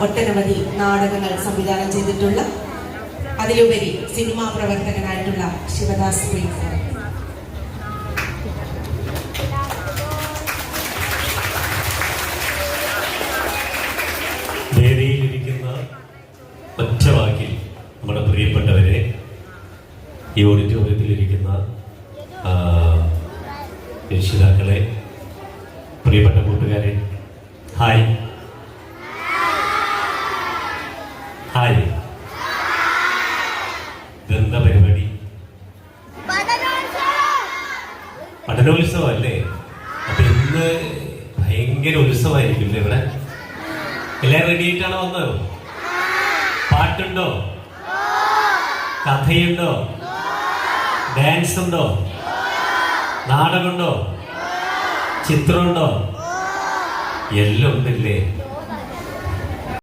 ഒട്ടനവധി നാടകങ്ങൾ സംവിധാനം ചെയ്തിട്ടുള്ള അതിലുപരി സിനിമാ പ്രവർത്തകനായിട്ടുള്ള ശിവദാസ് പ്രീത് വേദിയിലിരിക്കുന്ന ഒറ്റ വാക്കിൽ നമ്മുടെ പ്രിയപ്പെട്ടവരെ ഈ ഓഡിറ്റോറിയത്തിലിരിക്കുന്ന രക്ഷിതാക്കളെ പ്രിയപ്പെട്ട കൂട്ടുകാരെ ഹായ്. ഹായ് ഇതെന്താ പരിപാടി? പഠനോത്സവം അല്ലേ അപ്പൊ ഇന്ന് ഭയങ്കര ഉത്സവമായിരിക്കും അല്ലേ ഇവിടെ? എല്ലാരും റെഡി ആയിട്ടാണോ വന്നത്? പാട്ടുണ്ടോ? കഥയുണ്ടോ? ഡാൻസ് ഉണ്ടോ നാടകമുണ്ടോ? ചിത്രമുണ്ടോ? എല്ലാം ഉണ്ടല്ലേ?